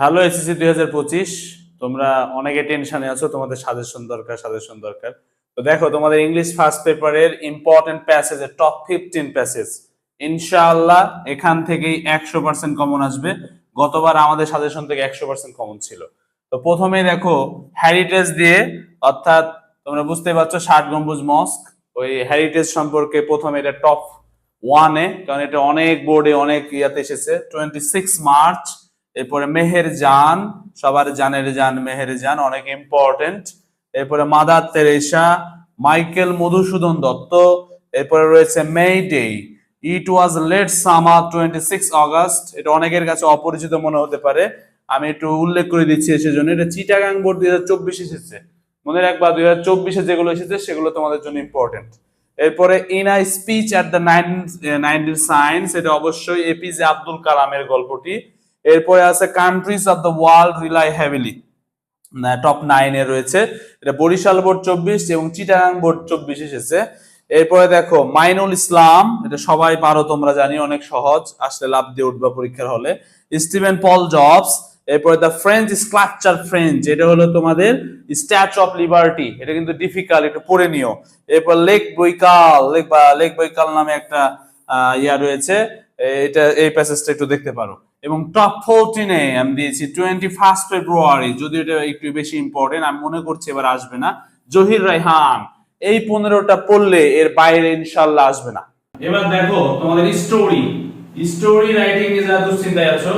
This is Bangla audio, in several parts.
হ্যালো এসএসসি দুই হাজার পঁচিশ, তোমরা অনেকে টেনশনে আছো, তোমাদের সাজেশন দরকার সাজেশন দরকার। তো দেখো, তোমাদের ইংলিশ ফার্স্ট পেপারের ইম্পর্টেন্ট প্যাসেজের টপ ফিফটিন প্যাসেজ ইনশাআল্লাহ এখান থেকেই একশো পার্সেন্ট কমন আসবে। গতবার আমাদের সাজেশন থেকে একশো পার্সেন্ট কমন ছিল। তো প্রথমে দেখো হ্যারিটেজ দিয়ে, অর্থাৎ তোমরা বুঝতে পারছ, ষাট গম্বুজ মস্ক, ওই হ্যারিটেজ সম্পর্কে প্রথমে এটা টপ ওয়ানে কারণ এটা অনেক বোর্ডে অনেক ইয়াতে এসেছে। টোয়েন্টি সিক্স মার্চ এরপরে মেহের জান, সবার জানের জান, মেহের জান, অনেক ইম্পর্টেন্ট এরপরে mother Teresa, Michael Madhusudan Dutta, এরপরে রয়েছে May Day it was late summer twenty six August এটা অনেকের কাছে অপরিচিত মনে হতে পারে। আমি একটু উল্লেখ করে দিচ্ছি সেজন্য। এটা চিটাগাং বোর্ড দুই হাজার চব্বিশ এসেছে। মনে রাখবা দুই হাজার চব্বিশে যেগুলো এসেছে, সেগুলো তোমাদের জন্য ইম্পর্টেন্ট এরপরে in I speech at the nine nineteen science এটা অবশ্যই এপিজে আব্দুল কালামের গল্পটি। এরপরে আছে countries of the world rely heavily top নাইনে রয়েছে। এটা বরিশাল বোর্ড চব্বিশ এবং চিটাগাং বোর্ড চব্বিশ এসেছে। এরপরে দেখো, মাইনুল ইসলাম, এটা সবাই পারো, তোমরা জানি, অনেক সহজ, আসলে লাভ দিয়ে উঠবা পরীক্ষার হলে। স্টিভেন পল জবস, এরপরে দ্য ফ্রেঞ্চ স্ক্লাপচার ফ্রেঞ্চ এটা হলো তোমাদের স্ট্যাচু অফ লিবার্টি এটা কিন্তু ডিফিকাল্ট একটু পড়ে নিও। এরপর লেক বৈকাল লেক বা লেক বৈকাল নামে একটা ইয়া রয়েছে। এটা, এই প্যাসেজটা একটু দেখতে পারো। এবং টপ ফোরটিনে আমি দিয়েছি টোয়েন্টি ফার্স্ট ফেব্রুয়ারি যদি এটা একটু বেশি ইম্পর্টেন্ট আমি মনে করছি এবার আসবে না। জহির রায়হান, এই পনেরোটা পড়লে এর বাইরে ইনশাল্লাহ আসবে না। এবার দেখো তোমাদের স্টোরি স্টোরি রাইটিং এ যারা দুশ্চিন্তায় আছো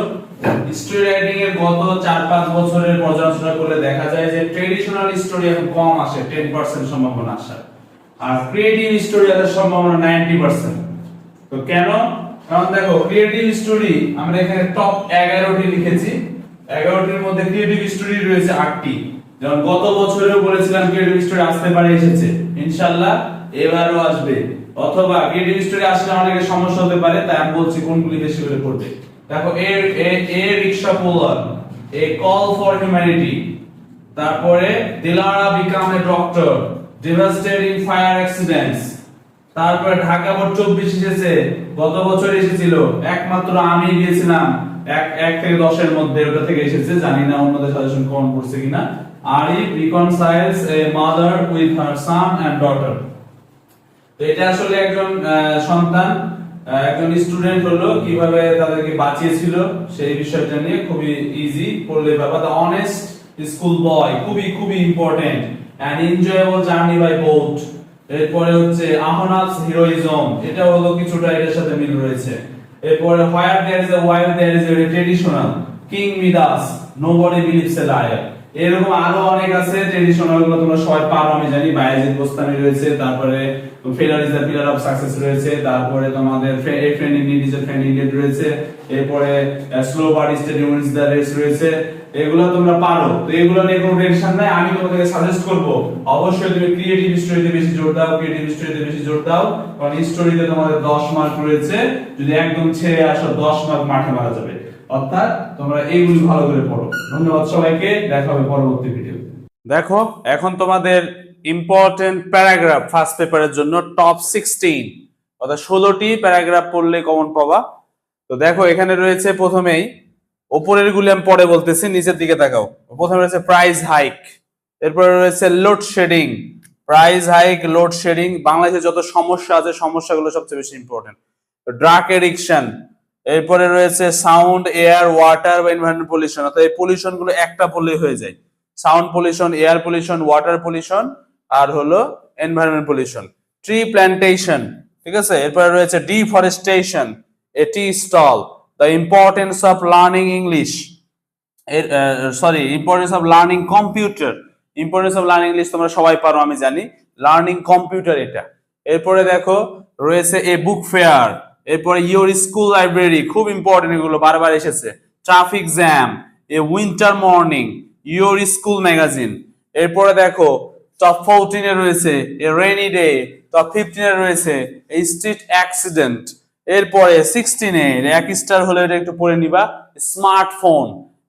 স্টোরি রাইটিং এর গত চার পাঁচ বছরের পর্যালোচনা করলে দেখা যায় যে ট্রেডিশনাল স্টোরি এখন কম আসে টেন পার্সেন্ট সম্ভাবনা আসার আর ক্রিয়েটিভ স্টোরি আসার সম্ভাবনা নাইনটি পার্সেন্ট তো কেন? কারণ দেখো ক্রিয়েটিভ স্টোরি আমরা এখানে টপ এগারোটি লিখেছি। এগারোটির মধ্যে ক্রিয়েটিভ স্টোরি রয়েছে আটটি। যেমন গত বছরেও বলেছিলাম ক্রিয়েটিভ স্টোরি আসতে পারে, এসেছে। ইনশাল্লাহ এবারও আসবে। অথবা ক্রিয়েটিভ স্টোরি আসলে অনেকের সমস্যা হতে পারে, তাই আমি বলছি কোনগুলি বেশি করে পড়বে। দেখো, a a a rickshaw puller a call for humanity তারপরে Dilara become a doctor devastating fire accidents তারপরে ঢাকা বোর্ড চব্বিশ এসেছে, গত বছর এসেছিল। একমাত্র আমি গিয়েছিলাম, এক এক থেকে দশের মধ্যে ওটা থেকে এসেছে, জানি না অন্যদের সাজেশন করছে কিনা। Arif reconciles a mother with her daughter তো এটা আসলে একজন সন্তান একজন স্টুডেন্ট হলো, কীভাবে তাদেরকে বাঁচিয়েছিল, সেই বিষয়টা নিয়ে খুবই ইজি পড়লে বাবা দ্য অনেস্ট স্কুল বয় খুবই খুবই important and enjoyable journey by boat এরপরে হচ্ছে আহনাস হিরোইজম এটা হলো কিছুটা এটার সাথে মিল রয়েছে। এরপরে where there is a will there is a traditional king Midas nobody believes a liar এরকম আরও অনেক আছে ট্রেডিশনালগুলো, তোমরা সবাই পারো, আমি জানি। বায়াজিদ গোস্তামি রয়েছে, তারপরে failure is the pillar of success রয়েছে, তারপরে তোমাদের a friend in is a friend in রয়েছে। এরপরে slow stadium is the race রয়েছে। এগুলো তোমরা পারো। তো এগুলো নিয়ে কোনো টেনশন নাই। আমি তোমাদেরকে সাজেস্ট করব, অবশ্যই তুমি ক্রিয়েটিভ স্টোরিতে বেশি জোর দাও ক্রিয়েটিভ স্টোরিতে বেশি জোর দাও। কারণ স্টোরিতে তোমাদের 10 মার্ক রয়েছে। যদি একদম ছেড়ে আসো 10 মার্ক মাঠে মারা যাবে। অর্থাৎ তোমরা এইগুলো ভালো করে পড়ো। ধন্যবাদ সবাইকে। দেখা হবে পরবর্তী ভিডিও দেখো, এখন তোমাদের ইম্পর্টেন্ট প্যারাগ্রাফ ফার্স্ট পেপারের জন্য টপ সিক্সটিন অর্থাৎ ষোলোটি প্যারাগ্রাফ পড়লে কমন পাবা। তো দেখো, এখানে রয়েছে প্রথমেই, ওপরের গুলি আমি পরে বলতেছি, নিচের দিকে তাকাও। প্রথমে রয়েছে প্রাইস হাইক এরপরে রয়েছে লোডশেডিং প্রাইস হাইক লোডশেডিং বাংলাদেশে যত সমস্যা আছে, সমস্যাগুলো সবচেয়ে বেশি ইম্পর্টেন্ট ড্রাগ এডিকশন এরপরে রয়েছে সাউন্ড এয়ার ওয়াটার বা এনভায়রনমেন্ট পলিউশন অর্থাৎ এই পলিউশনগুলো একটা পড়লেই হয়ে যায়। Sound pollution air pollution water pollution আর হলো এনভায়রনমেন্ট পলিউশন ট্রি প্ল্যান্টেশন ঠিক আছে? এরপরে রয়েছে deforestation a T stall the importance of learning English sorry importance of learning computer importance of learning English তোমরা সবাই পারো, আমি জানি। লার্নিং কম্পিউটার এটা। এরপরে দেখো, রয়েছে এ বুক ফেয়ার এরপরে ইয়োর স্কুল লাইব্রেরি খুব ইম্পর্টেন্ট এগুলো, বারবার এসেছে। Traffic jam a winter morning your school magazine এরপরে দেখো টপ ফোরটিনে রয়েছে এ রেনি ডে টপ ফিফটিনে রয়েছে এ স্ট্রিট অ্যাক্সিডেন্ট এরপরে সিক্সটিনে এক স্টার হলে এটা একটু পড়ে নিবা স্মার্টফোন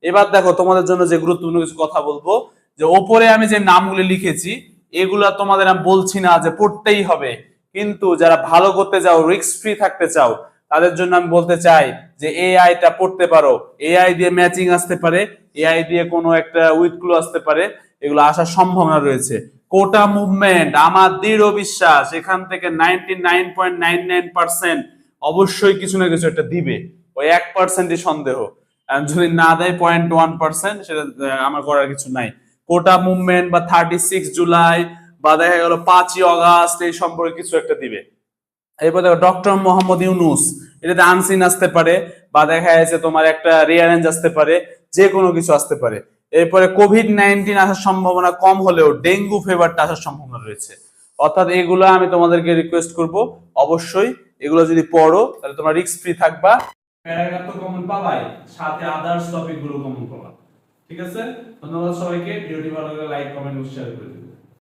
এবার দেখো, তোমাদের জন্য যে গুরুত্বপূর্ণ কিছু কথা বলব, যে ওপরে আমি যে নামগুলি লিখেছি, এগুলা তোমাদের আমি বলছি না যে পড়তেই হবে। কিন্তু যারা ভালো করতে চাও রিস্ক ফ্রি থাকতে চাও, তাদের জন্য আমি বলতে চাই যে এআইটা পড়তে পারো। এআই দিয়ে ম্যাচিং আসতে পারে এআই দিয়ে কোনো একটা উইথ ক্লু আসতে পারে, এগুলো আসার সম্ভাবনা রয়েছে। কোটা মুভমেন্ট আমার দৃঢ় বিশ্বাস, এখান থেকে ninety nine point nine nine percent অবশ্যই কিছু না কিছু একটা দিবে। ওই এক পার্সেন্টই সন্দেহ। যদি না দেয় পয়েন্ট ওয়ান পার্সেন্ট সেটা আমার করার কিছু নাই। কোটা মুভমেন্ট বা থার্টি সিক্স জুলাই বা দেখা গেল পাঁচই অগাস্ট, এই সম্পর্কে কিছু একটা দিবে। এরপর দেখো ডক্টর মোহাম্মদ ইউনুস, এটাতে আনসিন আসতে পারে বা দেখা যাচ্ছে তোমার একটা রিয়ারেঞ্জ আসতে পারে যে কোনো কিছু আসতে পারে। এরপরে কোভিড নাইন্টিন আসার সম্ভাবনা কম হলেও ডেঙ্গু ফিভারটা আসার সম্ভাবনা রয়েছে। অর্থাৎ এগুলো আমি তোমাদেরকে রিকোয়েস্ট করব, অবশ্যই এগুলো যদি পড়ো, তাহলে তোমরা রিস্ক ফ্রি থাকবা। প্যারাগ্রাফ তো কমন পাবাই, সাথে আদার্স টপিকগুলো কমন পাবা। ঠিক আছে? ধন্যবাদ সবাইকে। ভিডিওটি ভালো লাগলে লাইক কমেন্ট ও শেয়ার করে